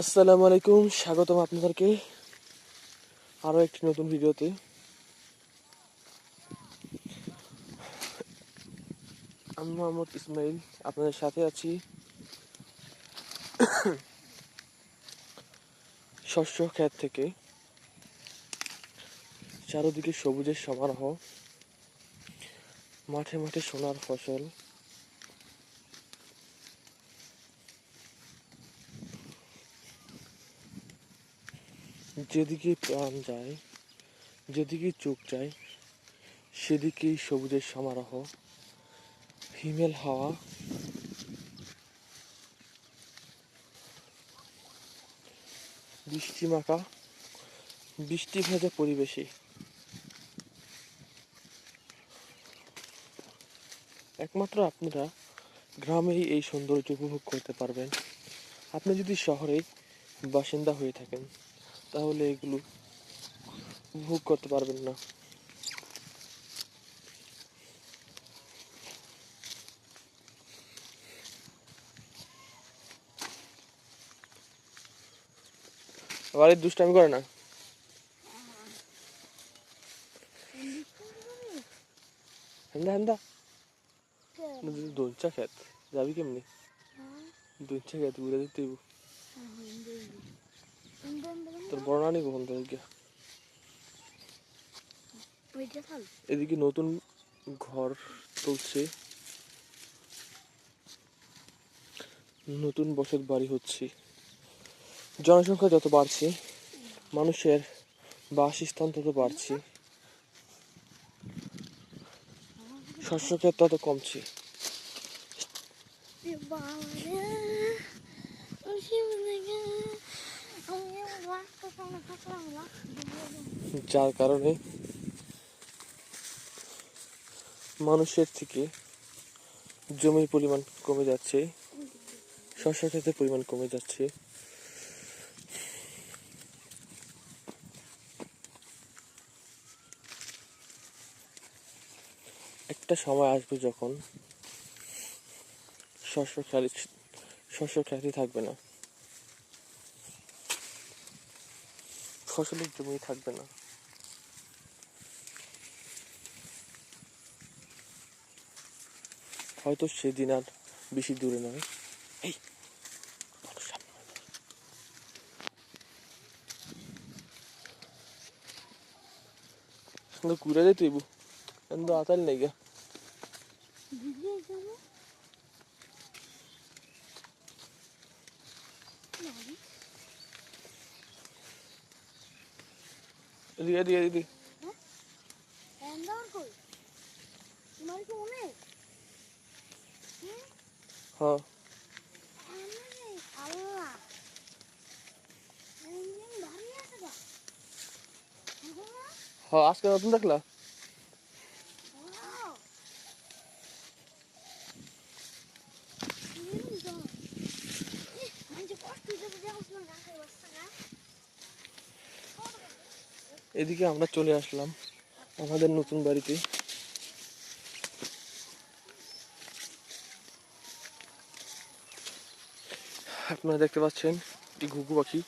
আসসালামু আলাইকুম, স্বাগতম আপনাদেরকে আরও একটি নতুন ভিডিওতে। আমি মোহাম্মদ ইসমাইল, আপনাদের সাথে আছি। শস্য ক্ষেত থেকে চারদিকে সবুজের সমারোহ। মাঠে মাঠে সোনার ফসল। যেদিকে প্রাণ যায়, যেদিকে চোখ যায়, সেদিকেই সবুজের সমারোহ। হিমেল হাওয়া। বৃষ্টি মাখা। বৃষ্টি ভেজা পরিবেশে। একমাত্র আপনারা গ্রামেই এই সৌন্দর্য উপভোগ করতে পারবেন। আপনি যদি শহরে বাসিন্দা হয়ে থাকেন, তাহলে এগুলো উপভোগ করতে পারবেন না। বাড়ির দুষ্টামি করে না? হেন্দা হেন্দা দোলচা খেত যাবি কেমনি? দোলচা খেত ঘুরে দিতে হইব। তোর বড় নানি কখন থাল এদিকে নতুন ঘর চলছে নতুন বসত বাড়ি হচ্ছে। জনসংখ্যা যত বাড়ছে মানুষের বাসস্থান তত বাড়ছে। শস্য ক্ষেত তত কমছে। যার কারণে মানুষের থেকে জমির পরিমাণ কমে যাচ্ছে শস্য ক্ষেতের পরিমাণ কমে যাচ্ছে। একটা সময় আসবে যখন শস্য খালি শস্য খ্যাতি থাকবে না। ফসলের জমি থাকবে না। হয়তো সেদিন আর বেশি দূরে নয়। এই ঘুরে যেতে হইব ಎಂದು ಆತಲ್ಲ ಈಗ ಇಲ್ಲಿ ಎಲ್ಲಿ ಎಲ್ಲಿ हाँ हाँ आज के तुम देखला এদিকে আমরা চলে আসলাম আমাদের নতুন বাড়িতে। আপনারা দেখতে পাচ্ছেন একটি ঘুঘু পাখি।